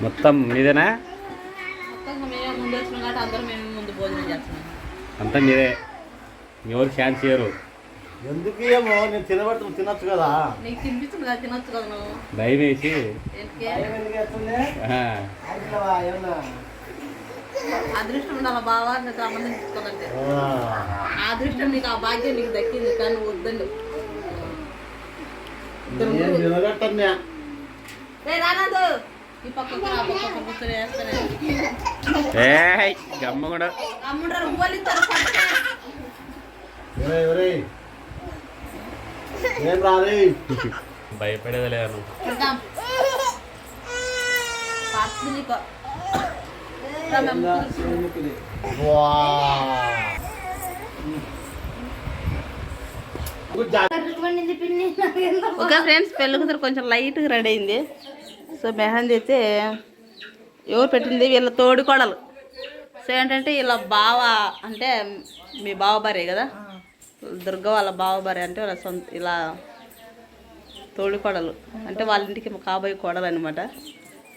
మొత్తం మీదేనా? అంతా మీదే ఎవరు ఛాన్స్ చేయరు ఎందుకు ఏమో నేను తినబెట్టు తినొచ్చు కదా. తినొచ్చు కదా భయం వేసి. అదృష్టం ఉండాలి బావా నీకు ఆ. అదృష్టం నీకు ఆ భాగ్యం నీకు దక్కింది కానీ వద్దండి. రానాదు. ఈ పక్క ఒకరు, ఆ పక్క ఒకరు కూర్చొని వేస్తానే. ఏయ్ గమ్మ కూడా. ఇస్తారు ఏం రాలే? భయపడేది లేదు ఓకే ఫ్రెండ్స్ పెళ్ళి కూతురు కొంచెం లైట్గా రెడీ అయింది. సో మెహందీ అయితే ఎవరు పెట్టింది వీళ్ళ తోడి కోడలు. సో ఏంటంటే వీళ్ళ బావ అంటే మీ బావ భార్య కదా దుర్గ వాళ్ళ బావ భార్య అంటే వాళ్ళ సొంత ఇలా తోడి కోడలు. అంటే వాళ్ళ ఇంటికి కాబోయే కోడలు అనమాట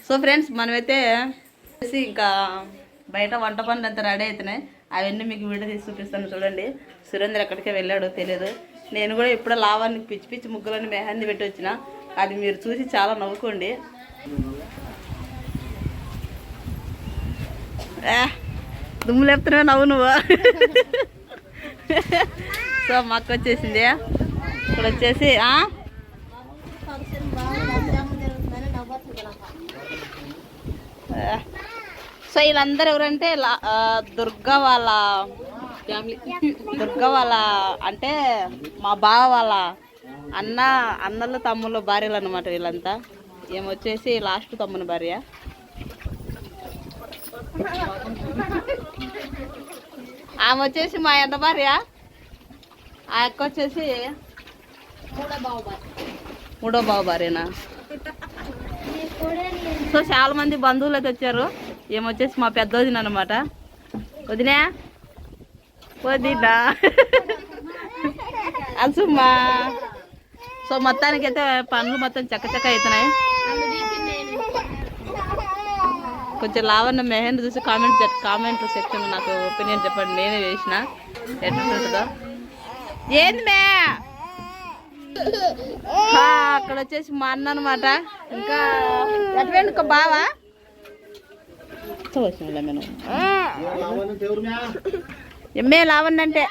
సో ఫ్రెండ్స్ మనమైతే ఇంకా బయట వంట పనులు అంతా రెడీ అవుతున్నాయి అవన్నీ మీకు వీడియో తీసి చూపిస్తాను చూడండి. సురేంద్ర ఎక్కడికే వెళ్ళాడో తెలియదు నేను కూడా ఇప్పుడే లావానికి పిచ్చి పిచ్చి ముగ్గులని మెహందీ పెట్టి వచ్చిన. అది మీరు చూసి చాలా నవ్వుకోండి. దుమ్ము లేపుతున్నావు నవ్వు నువ్వు? సో మా వచ్చేసింది. ఇక్కడ వచ్చేసి సో వీళ్ళందరూ ఎవరంటే దుర్గా వాళ్ళ ఫ్యామిలీ. దుర్గా వాళ్ళ అంటే మా బావ వాళ్ళ అన్న అన్నలు తమ్ముళ్ళు భార్యలు అనమాట వీళ్ళంతా. ఏమొచ్చేసి లాస్ట్ తమ్ముని భార్య ఆమె వచ్చేసి మా ఎంత భార్య ఆ అక్క వచ్చేసి మూడో బావ భార్యనా సో చాలా మంది బంధువులు అయితే వచ్చారు. ఏమొచ్చేసి మా పెద్ద వదిన. అనమాట వదినా. వదినా అల్సుమ్మా సో మొత్తానికి అయితే పనులు మొత్తం చక్క చక్క అవుతున్నాయి. కొంచెం లావన్న మెహందీ చూసి కామెంట్ కామెంట్ సెక్షన్ నాకు ఒపీనియన్ చెప్పండి. నేనే వేసిన ఎట్లుంటుందో ఏంది మే? అక్కడ వచ్చేసి మా అన్న అనమాట ఇంకా ఎటువంటి ఒక బావా? చూసినలే ఎమ్మే లావండంటే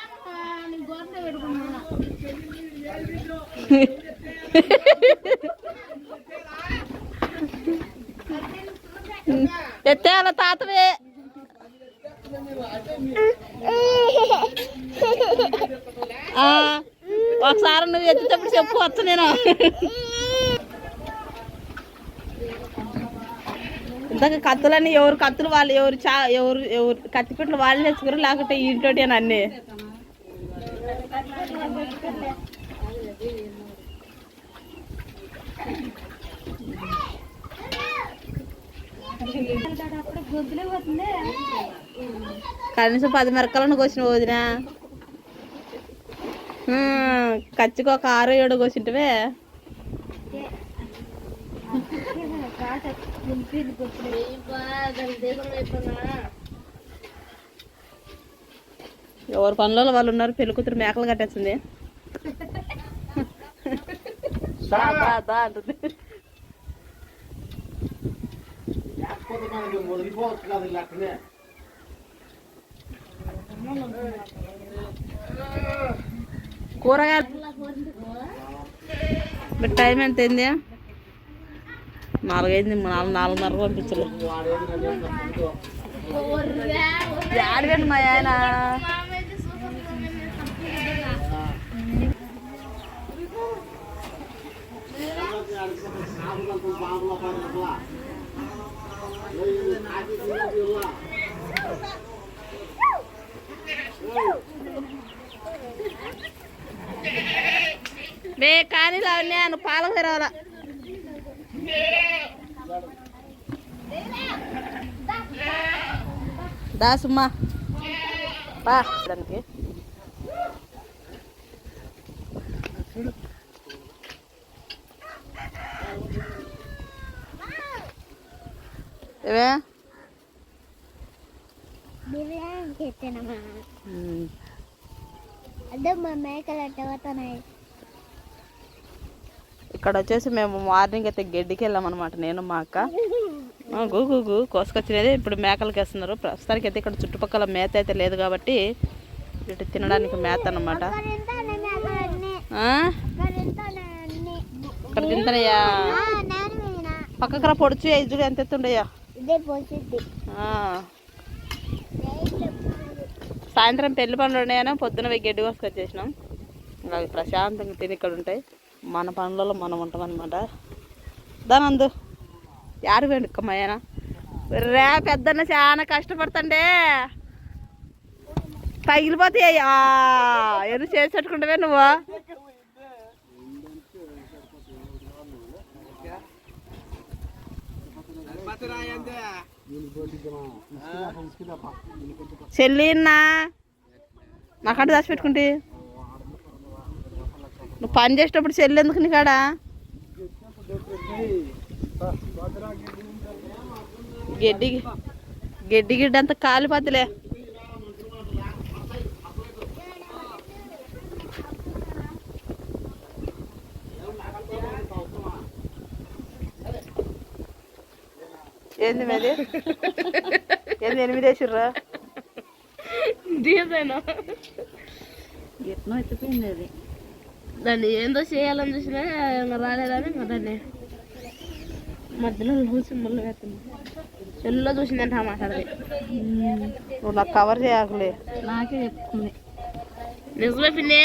ఎత్తేయాల తాతవే? ఆ, ఒకసారి నువ్వు ఎత్తేటప్పుడు చెప్పు వచ్చు నేను. ఇంతక కత్తులన్నీ ఎవరు కత్తులు వాళ్ళు ఎవరు చా ఎవరు ఎవరు కత్తిపెట్లు వాళ్ళు తెచ్చుకోరు లేకుంటే ఇంటోటి అన్నీ? కనీసం పది మెరకలను కోసిన వదిన. కచ్చికి ఒక ఆరు ఏడు కోసింటివే. ఎవరు పనులలో వాళ్ళు ఉన్నారు పెళ్ళి కూతురు మేకలు కట్టేస్తుంది. దా, అంటుంది. వదిలిపోవచ్చు కదా ఇలా అక్కడే కూరగాయలు. టైం ఎంత అయింది? నాలుగైంది నాలుగు నాలుగున్నర పంపించలేదు ఆడవేండి మా ఆయన? బే కానీ లావణ్య నువ్వు పాలకు తెరవాల? దాసుమ్మా పా. దానికి బిర్యానీ. అదే మా మేకలు ఎట్ట పోతున్నాయి? ఇక్కడ వచ్చేసి మేము మార్నింగ్ అయితే గడ్డికి వెళ్ళామన్నమాట నేను మా అక్క. ఆ, గు గు గు కోసుకొచ్చినది. ఇప్పుడు మేకలకి వేస్తున్నారు. ప్రస్తుతానికి అయితే ఇక్కడ చుట్టుపక్కల మేత అయితే లేదు కాబట్టి ఇటు తినడానికి మేత అన్ని. ఇక్కడ తింటానయ్యా. ఆ, నేను పోయినా పక్కకు రా పొడుచు ఎజ్జుడు ఎంత ఎత్తుండయ్యా. ఆ. సాయంత్రం పెళ్ళి పనులు ఉన్నాయని పొద్దున గడ్డి కోసుకొచ్చేసినాం. ఇంకా అవి ప్రశాంతంగా తిని ఇక్కడ ఉంటాయి. మన పనులలో మనం ఉంటాం అనమాట దానందు యారు వెనుకమ్మయ్యానా రే పెద్దన్న చాలా కష్టపడుతుండే. పగిలిపోతాయి ఎన్ని చేసి పెట్టుకుంటావే నువ్వు. చెల్లిన్నా నాకంటే దాచి పెట్టుకుంటే. నువ్వు పని చేసేటప్పుడు చెల్లి ఎందుకు నీ కాడ? గడ్డి గడ్డి గిడ్డంత అంతా కాలిపోద్దులే. ఏంది మీది ఏంది ఎనిమిది వేసిర్రా? ఎట్నో ఎత్తిపోయింది అది. దాన్ని ఏందో చేయాలని చూసినా ఇంకా రాలేదని ఇంకా దాన్ని మధ్యలో లూసి ముళ్ళు వేస్తుంది. చెల్లిలో చూసిందంట ఆ మాట్లాడది నువ్వు నాకు కవర్ చేయకులే. నాకే చెప్తుంది నిజమే పిన్నే.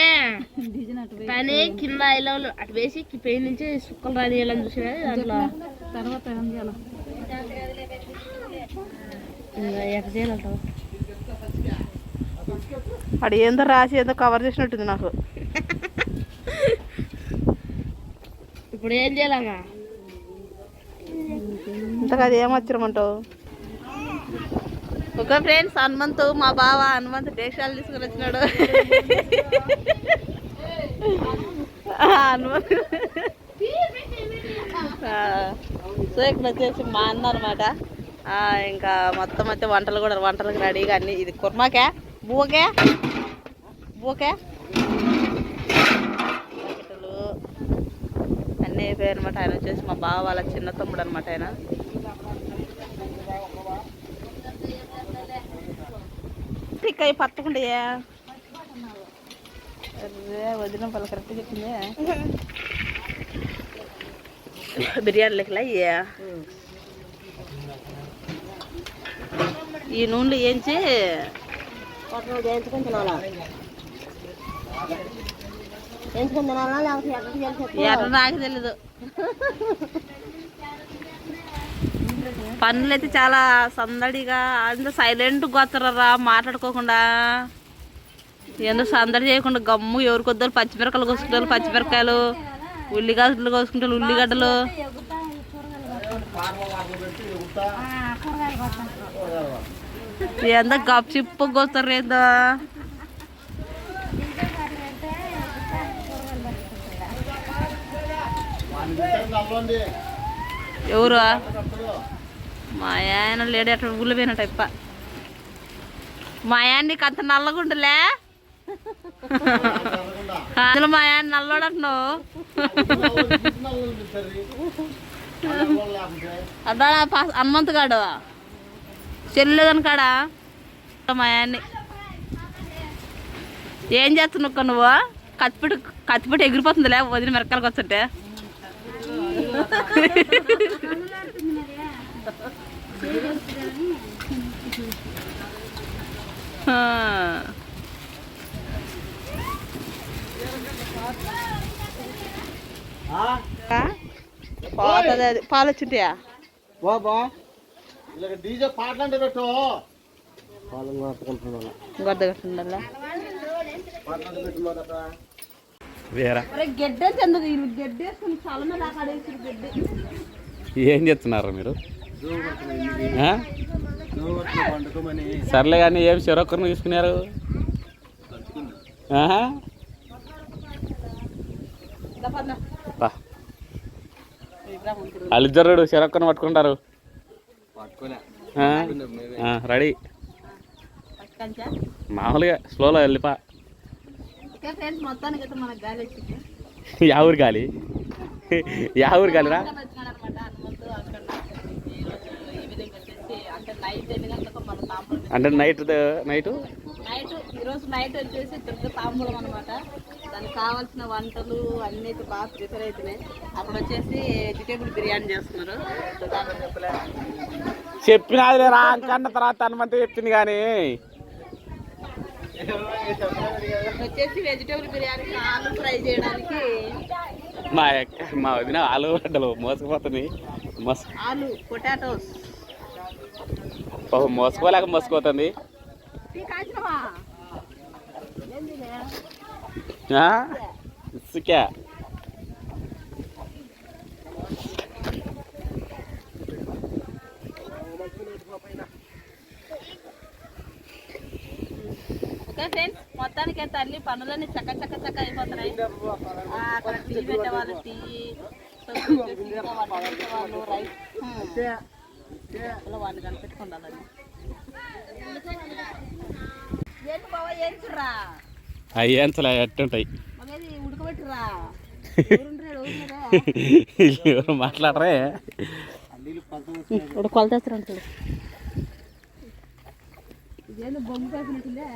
కానీ కింద ఇలా అటు వేసి కి- పై నుంచి సుక్కలు రానియాలని చూసినా దాంట్లో. తర్వాత ఏం చేయాలి? అది ఏందో రాసి ఏందో కవర్ చేసినట్టుంది నాకు. ఇప్పుడు ఏం చేయాలమ్మా? ఇంతగా అది ఒక ఫ్రెండ్స్ హనుమంతు మా బావ హనుమంతు దేశాలు తీసుకుని వచ్చినాడు. ఆ, హనుమంతు సో ఇక్కడ వచ్చేసి మా అన్న అనమాట ఇంకా మొత్తం అయితే వంటలు కూడా వంటలకు రెడీగా అన్ని. ఇది కుర్మాకే బూకే బూకే. బకెట్లు అన్నీ అయిపోయాయి అనమాట ఆయన వచ్చేసి మా బావ వాళ్ళ చిన్న తమ్ముడు అనమాట ఆయన. టిక్కయ్య పట్టకుండా వదిన వాళ్ళ కరెక్ట్ చెప్పింది. బిర్యానీ లెక్కల అయ్యా ఈ నూనెలు ఏంచి? ఎర్ర నాకు తెలీదు. పనులు అయితే చాలా సందడిగా అందరూ సైలెంట్ గోత్తరరా మాట్లాడుకోకుండా. ఏందో సందడి చేయకుండా? గమ్ము ఎవరి కొద్దరు పచ్చిమిరకాయలు కోసుకుంటారు పచ్చిమిరకాయలు ఉల్లిగడ్డలు కోసుకుంటారు ఉల్లిగడ్డలు. ఏందో గప్ చిప్పు కోస్తారు ఏందో? ఎవరు? మా ఆయన లేడు అట్లా ఊళ్ళో పోయినట్టు ఇప్ప మా ఆయన నీకు అంత నల్లగుండలే అందులో మా ఆయన నల్లోడు అంటున్నావు. అదా హనుమంత్ కాడు చెల్లేదని కాడా? మా ఏం చేస్తున్నావు నువ్వు నువ్వు? కత్తిపీట కత్తిపీట ఎగిరిపోతుందిలే వదిన మిరకాయలకు వస్తుంటే. ఆ. ఆ? పోతుంది అది. పాలు వచ్చింటాయా? బాబా ఇలా డీజే పాటలంటే పెట్టు. పాలు మాట్లాడుకుంటున్నాను. గొడ్డ కట్టుండాలా పాటలంటే పెట్టు మొదట వేరా. గడ్డ ఎందుకు వీళ్ళు గడ్డ వేసుకుని చాలా మంది ఆకాడేసి గడ్డి. ఏం చేస్తున్నారు మీరు? సర్లే కానీ ఏం చెరొక్కరిని తీసుకున్నారు? ఆహా? వాళ్ళిద్దరు చెరొక్కరిని పట్టుకుంటారు. రెడీ. మామూలుగా స్లోలో వెళ్ళిపా. యా ఊరు గాలి. యా ఊరు గాలిరా? అంటే నైట్ ఎన్ని గంటలకు మన తాంబూలం? అంటే నైట్ నైట్? నైట్ ఈరోజు నైట్ వచ్చేసి దుర్గ తాంబూలం అనమాట దానికి కావాల్సిన వంటలు అన్నీ అయితే బాగా ప్రిపేర్ అవుతున్నాయి అక్కడ వచ్చేసి వెజిటేబుల్ బిర్యానీ చేస్తున్నారు. చెప్పినది రా అంకన్న తర్వాత హనుమంతు చెప్పింది కానీ. వచ్చేసి వెజిటేబుల్ బిర్యానీ ఆలు ఫ్రై చేయడానికి మా యొక్క మా వదిన ఆలుగడ్డలు మోసపోతుంది. మోస ఆలు పొటాటోస్ మోసపోలేక మోసపోతుంది? ఇసుకే. ఓకే ఫ్రెండ్స్ మొత్తానికి అయితే అన్ని పనులన్నీ చక్క చక్క చక్క అయిపోతున్నాయి. ఆ, అక్కడ టీ పెట్టే వాళ్ళు టీ వాళ్ళు రైస్. వాడిని కనిపెట్టుకుండాలని ఏంటి బాబా ఏంచురా అవి ఎంతలే ఎట్టుంటాయి ఎవరు మాట్లాడరే. ఇప్పుడు కొలతేస్తారంట చూడు. ఇదేందో బొమ్మ కాసినట్టుందే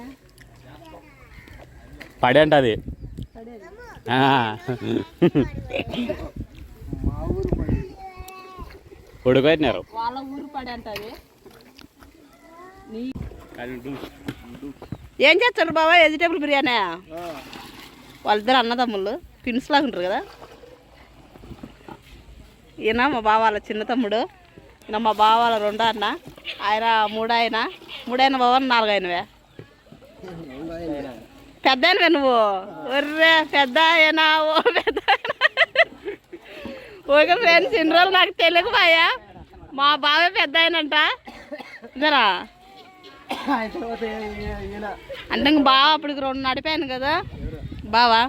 పడి అంట అది. ఉడకబెట్టినారు. వాళ్ళ ఊరు పడి అంటది ఏం చేస్తారు బాబా వెజిటేబుల్ బిర్యానీ? వాళ్ళిద్దరు అన్నదమ్ముళ్ళు ట్విన్స్ లాగా ఉంటారు కదా? ఈయన మా బావ వాళ్ళ చిన్న తమ్ముడు ఈయన మా బావ వాళ్ళ రెండో అన్న ఆయన మూడాయన మూడైన బావ నాలుగు అయినవే పెద్ద అయినవే నువ్వు? ఒర్రే పెద్ద అయినా ఓ పెద్ద ఓకే ఫ్రెండ్స్ ఇన్ని రోజులు నాకు తెలియకపోయా మా బావే పెద్ద అయినంట ఇదరా అంటే ఇంక బావ అప్పటికి రెండు నడిపాను కదా. బావా?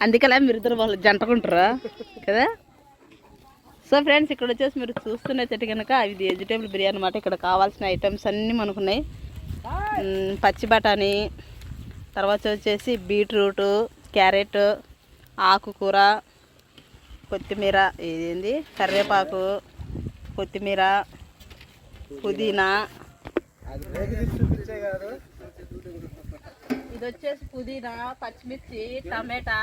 అందుకలా మీరు ఇద్దరు వాళ్ళు జంటకుంటారా? కదా? సో ఫ్రెండ్స్ ఇక్కడ వచ్చేసి మీరు చూస్తున్నట్టు కనుక ఇది వెజిటేబుల్ బిర్యానీ అనమాట ఇక్కడ కావాల్సిన ఐటమ్స్ అన్నీ మనకున్నాయి. పచ్చి బఠానీ తర్వాత వచ్చేసి బీట్రూట్ క్యారెట్ ఆకుకూర కొత్తిమీర ఇదేంది? కరివేపాకు కొత్తిమీర పుదీనా. ఇది వచ్చేసి పుదీనా పచ్చిమిర్చి టమాటా.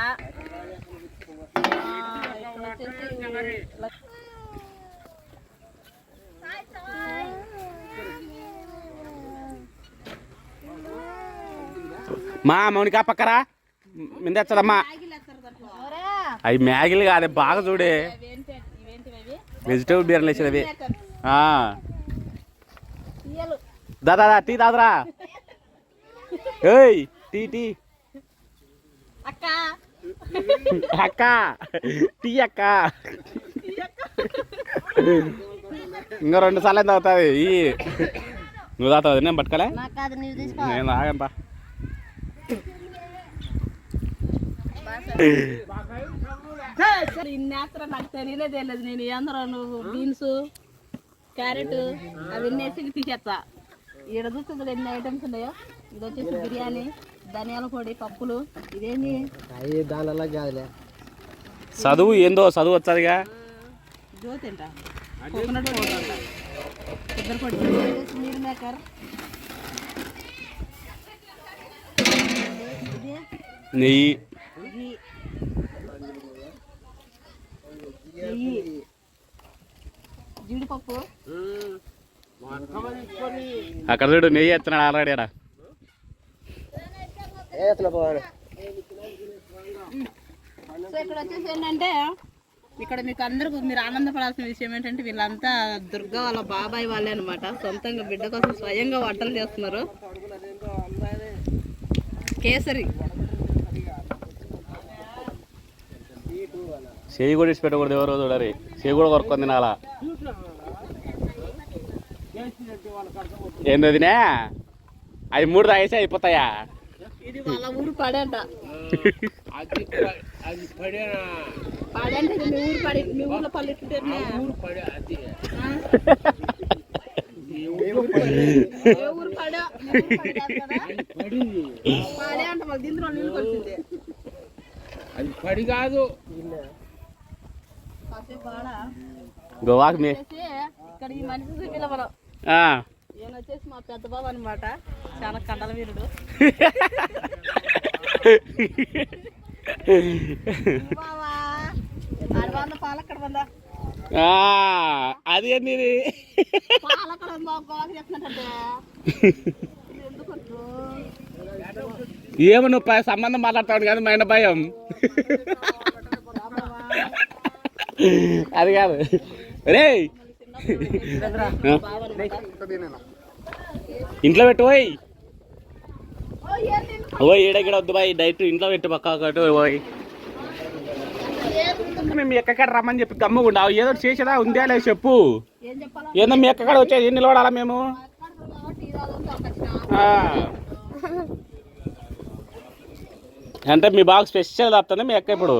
మా మౌనిక పక్కరా? మిందెచ్చదమ్మా అవి మ్యాగీలు కాదు బాగా చూడే? వెజిటేబుల్ బిర్యానీ వేసేది అవి. ఆ. తీయలు దా దా దా, టీ తాదురా ఏయ్ టీ టీ. అక్క. టీ అక్క. ఇంకా రెండు సార్లు ఎంత అవుతుంది ఈ. నువ్వు తాగుతావు? నేను పట్టుకోలే. నేను తాగంపా సరే ఇన్ని వేస్తారా నాకు తెలియనే తెలియదు నేను ఏందరో నువ్వు బీన్స్ క్యారెట్ అవన్నీ వేసి తీసేస్తా ఈడ చూస్తుంది ఎన్ని ఐటమ్స్ ఉన్నాయో. ఇది వచ్చేసి బిర్యానీ ధనియాల పొడి పప్పులు ఇదేంది? దానిలా కాదులే. చదువు ఏందో చదువు వచ్చాదిగా. జ్యోతి అంట కోకోనట్ పౌడర్ అంట పొడి. మీల్ మేకర్ నెయ్యి ఘీ నెయ్యి జీడిపప్పు. అక్కడ చూడు నెయ్యి ఎత్తున్నాడు ఆల్రెడీ ఆడ. సో ఇక్కడ వచ్చేసి ఏంటంటే ఇక్కడ మీకు అందరికి మీరు ఆనందపడాల్సిన విషయం ఏంటంటే వీళ్ళంతా దుర్గా వాళ్ళ బాబాయ్ వాళ్ళే అనమాట సొంతంగా బిడ్డ కోసం స్వయంగా వంటలు చేస్తున్నారు. కేసరి. చేయి కూడా ఇచ్చి పెట్టకూడదు ఎవరో చూడరి. చేయి కూడా కొరుక్కొని తినాలా? ఏంది వదినే? అవి మూడు తాగేసి అయిపోతాయా? ఇది వాళ్ళ ఊరు పడేంట. పాడంటే మీ ఊరు పాడి మీ ఊర్లో పళ్ళు ఎట్టుంటారు ఏ ఊరు పాడా? మీ ఊరు పాడు కాదు? కదా? పాడే అంటే మళ్ళీ దీంట్లో నీళ్ళు కొడుతుంది అది పడి కాదు. గోవాకి మే ఇక్కడ ఈ మనిషి ఆ. ఈయన వచ్చేసి మా పెద్ద బాబు అనమాట చాలా కండల వీరుడు. అది ఎందుకు ఏమో నువ్వు సంబంధం మాట్లాడతాడు కానీ మైన భయం. అది కాదు. రే ఇంట్లో పెట్టు పోయి ఓ ఈడగిడ వద్దు బాయ్. డైరెక్ట్ ఇంట్లో పెట్టు పక్క ఒకటి పోయి మేము ఎక్కడ రమ్మని చెప్పి గమ్ముకుండా ఏదో చేసేదా? ఉందా లేదు చెప్పు. ఏందో మీ ఎక్కడ వచ్చేది నిలబడాలా మేము? అంటే మీ బాగా స్పెషల్ తప్పుతుంది మీ ఎక్క ఇప్పుడు.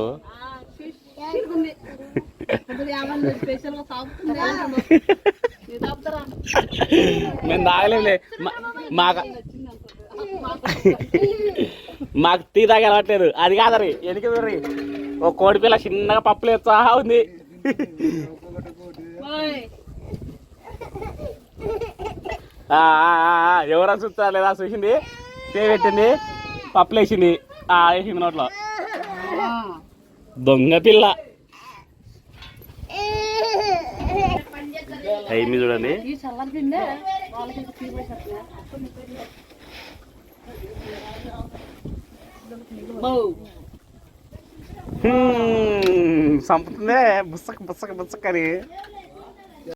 మేము తాగలేములే మాకు మాకు టీ తాగి అలవాట్లేదు అది కాదరి ఎందుకు ఓ కోడి పిల్ల చిన్నగా పప్పులు ఎత్తా ఉంది. ఎవరైనా చూస్తా లేదా చూసింది? పే పెట్టింది? పప్పులు వేసింది. ఆ వేసింది నోట్లో. దొంగ పిల్ల. టైమి చూడండి. సంపుతుందే. బుస్సక బుస్సక బుస్సక అని.